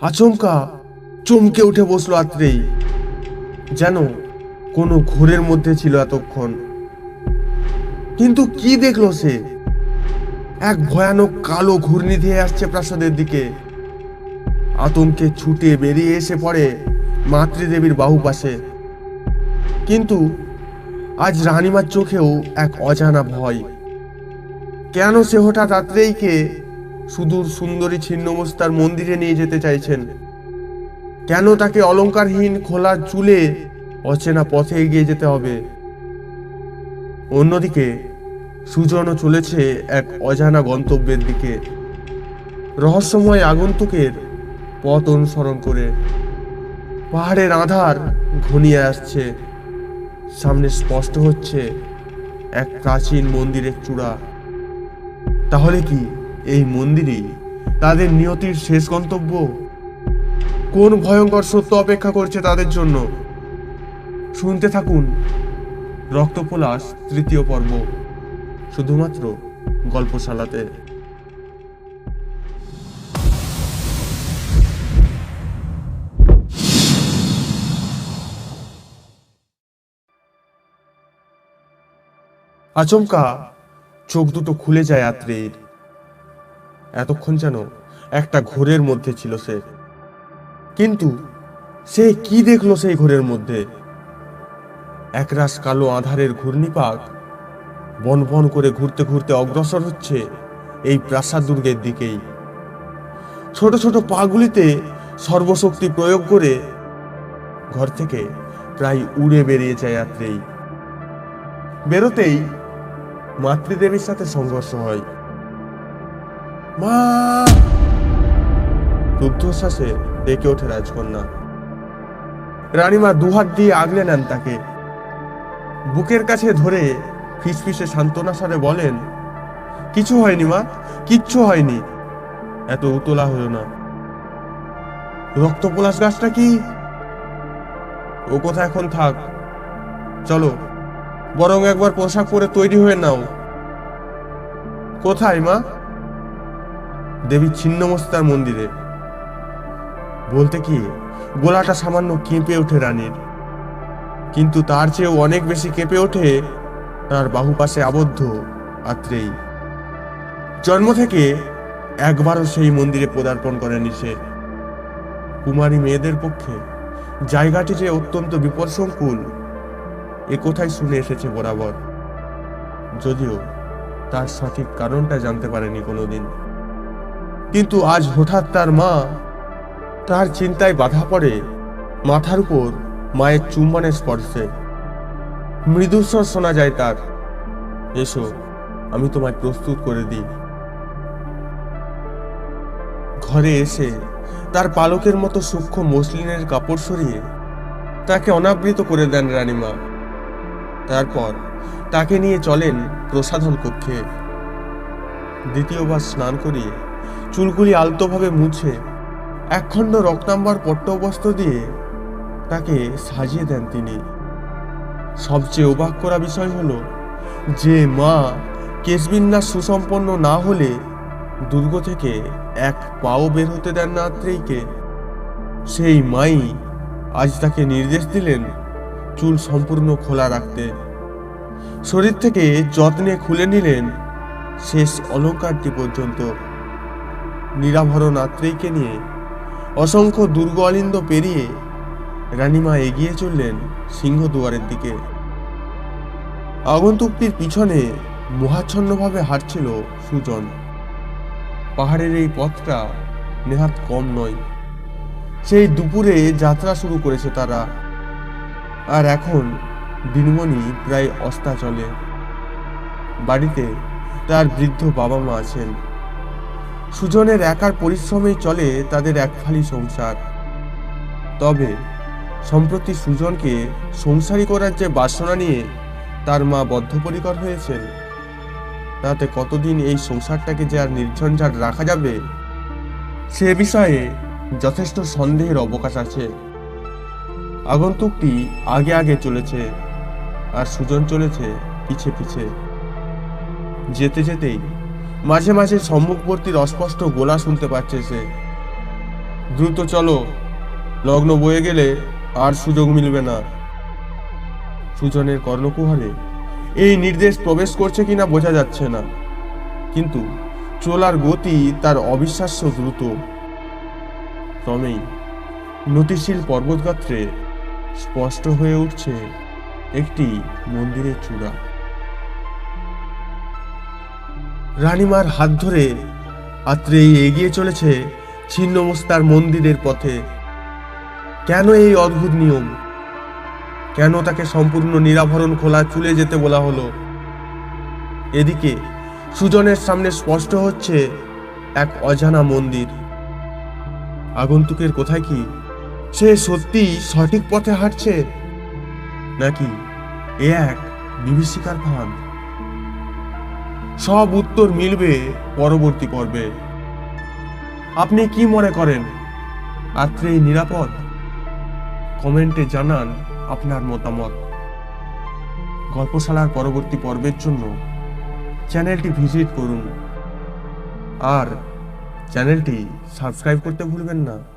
আচমকা চমকে উঠে বসল আত্রেই। যেন কোনো ঘোরের মধ্যে ছিল এতক্ষণ। কিন্তু কি দেখল সে? এক ভয়ানক কালো ঘূর্ণি ধেয়ে আসছে প্রাসাদের দিকে। আতঙ্কে ছুটে বেরিয়ে এসে পড়ে মাতৃদেবীর বাহু পাশে। কিন্তু আজ রানীমার চোখেও এক অজানা ভয়। কেন সে হঠাৎ রাত্রেইকে সুদূর সুন্দরী ছিন্নমস্তার মন্দিরে নিয়ে যেতে চাইছেন। কেন তাকে অলঙ্কারহীন খোলা চুলে অচেনা পথে এগিয়ে যেতে হবে? অন্যদিকে, সুজনও চলেছে এক অজানা গন্তব্যের দিকে। রহস্যময় আগন্তুকের পথ অনুসরণ করে। পাহাড়ের আধার ঘনিয়ে আসছে। সামনে স্পষ্ট হচ্ছে এক প্রাচীন মন্দিরের চূড়া। তাহলে কি এই মন্দিরই তাদের নিয়তির শেষ গন্তব্য? কোন ভয়ঙ্কর সত্য অপেক্ষা করছে তাদের জন্য? শুনতে থাকুন। রক্তপলাশ তৃতীয় পর্ব। শুধুমাত্র গল্পশালাতে। আচমকা চোখ দুটো খুলে যায় আত্রের এতক্ষণ যেন একটা ঘোরের মধ্যে ছিল সে। কিন্তু সে কি দেখল সেই ঘোরের মধ্যে? একরাশ কালো আধারের ঘূর্ণিপাক বন বন করে ঘুরতে ঘুরতে অগ্রসর হচ্ছে এই প্রাসাদ দুর্গের দিকেই। ছোট ছোট পাগুলিতে সর্বশক্তি প্রয়োগ করে ঘর থেকে প্রায় উড়ে বেরিয়ে যায় আত্রেই বেরোতেই মাতৃদেবীর সাথে সংঘর্ষ হয়। মা! রুদ্ধশ্বাসে ডেকে ওঠে রাজকন্যা। রানীমা দুহাত দিয়ে আগলে নেন তাকে। বুকের কাছে ধরে ফিসফিসে সান্ত্বনা স্বরে বলেন, কিছু হয়নি মা, কিচ্ছু হয়নি। এত উতলা হলো না। রক্তপলাশ গাছটা কি? ও কোথা এখন থাক? চলো, বরং একবার পোশাক পরে তৈরি হয়ে নাও। কোথায় মা? দেবী ছিন্নমস্তার মন্দিরে। বলতে কি, গোলাটা সামান্য কেঁপে ওঠে রানীর। কিন্তু তার চেয়েও অনেক বেশি কেঁপে ওঠে তার বাহু পাশে আবদ্ধ আত্রেই জন্ম থেকে একবারও সেই মন্দিরে পদার্পণ করেনি সে। কুমারী মেয়েদের পক্ষে জায়গাটি যে অত্যন্ত বিপদসংকুল এ কোথায় শুনে এসেছে বরাবর। যদিও তার সঠিক কারণটা জানতে পারেনি কোনোদিন। কিন্তু আজ হঠাৎ তার মা তার চিন্তায় বাধা পড়ে মাথার উপর মায়ের চুম্বনের স্পর্শে। মৃদুস্বর শোনা যায় তার, এসো, আমি তোমায় প্রস্তুত করে দিই। ঘরে এসে তার পালকের মতো সূক্ষ্ম মসলিনের কাপড় সরিয়ে তাকে অনাবৃত করে দেন রানীমা। তারপর তাকে নিয়ে চলেন প্রসাধন কক্ষে। দ্বিতীয়বার স্নান করিয়ে চুলগুলি আলতোভাবে মুছে একখণ্ড রক্তাম্বার পট্টবস্ত্র দিয়ে তাকে সাজিয়ে দেন তিনি। সবচেয়ে অবাক করা বিষয় হল যে মা কেশবিন্যাস সুসম্পন্ন না হলে দুর্গ থেকে এক পাও বের হতে দেন না আত্রেয়ীকে। সেই মাই আজ তাকে নির্দেশ দিলেন চুল সম্পূর্ণ খোলা রাখতে। শরীর থেকে যত্নে খুলে নিলেন শেষ অলঙ্কারটি পর্যন্ত। নিরাভরণ আত্রেয়ীকে নিয়ে অসংখ্য দুর্গ অলিন্দ পেরিয়ে রানীমা এগিয়ে চললেন সিংহদুয়ারের দিকে। আগন্তুকটির পিছনে মোহাচ্ছন্নভাবে হাঁটছিল সুজন। পাহাড়ের এই পথটা নেহাত কম নয়। সেই দুপুরে যাত্রা শুরু করেছে তারা। আর এখন দিনমণি প্রায় অস্তাচলে। বাড়িতে তার বৃদ্ধ বাবা মা আছেন। সুজনের একার পরিশ্রমেই চলে তাদের একফালি সংসার। তবে, সম্প্রতি সুজনকে সংসারী করার যে বাসনা নিয়ে তার মা বদ্ধপরিকর হয়েছেন, তাতে কতদিন এই সংসারটাকে যে আর নির্ঝঞ্ঝাট রাখা যাবে, সে বিষয়ে যথেষ্ট সন্দেহের অবকাশ আছে। আগন্তুকটি আগে আগে চলেছে আর সুজন চলেছে পিছে পিছে। যেতে যেতেই মাঝে মাঝে সম্মুখবর্তীর অস্পষ্ট গোলা শুনতে পাচ্ছে সে। দ্রুত চলো, লগ্ন বয়ে গেলে আর সুযোগ মিলবে না। সুজনের কর্ণকুহারে এই নির্দেশ প্রবেশ করছে কিনা বোঝা যাচ্ছে না। কিন্তু চলার গতি তার অবিশ্বাস্য দ্রুত। ক্রমেই নতিশীল পর্বতগাত্রে স্পষ্ট হয়ে উঠছে একটি মন্দিরের চূড়া। রানীমার হাত ধরে আত্রেই এগিয়ে চলেছে ছিন্নমস্তার মন্দিরের পথে। কেন এই অদ্ভুত নিয়ম? কেন তাকে সম্পূর্ণ নিরাভরণ খোলা চুলে যেতে বলা হলো? এদিকে সুজনের সামনে স্পষ্ট হচ্ছে এক অজানা মন্দির। আগন্তুকের কোথায় কি? সে সত্যি সঠিক পথে হাঁটছে? নাকি এ এক বিভীষিকার ফাঁদ সব উত্তর মিলবে পরবর্তী পর্বে। আপনি কি মনে করেন? আত্রেই নিরাপদ? কমেন্টে জানান আপনার মতামত। গল্পশালার পরবর্তী পর্বের জন্য চ্যানেলটি ভিজিট করুন। আর চ্যানেলটি সাবস্ক্রাইব করতে ভুলবেন না।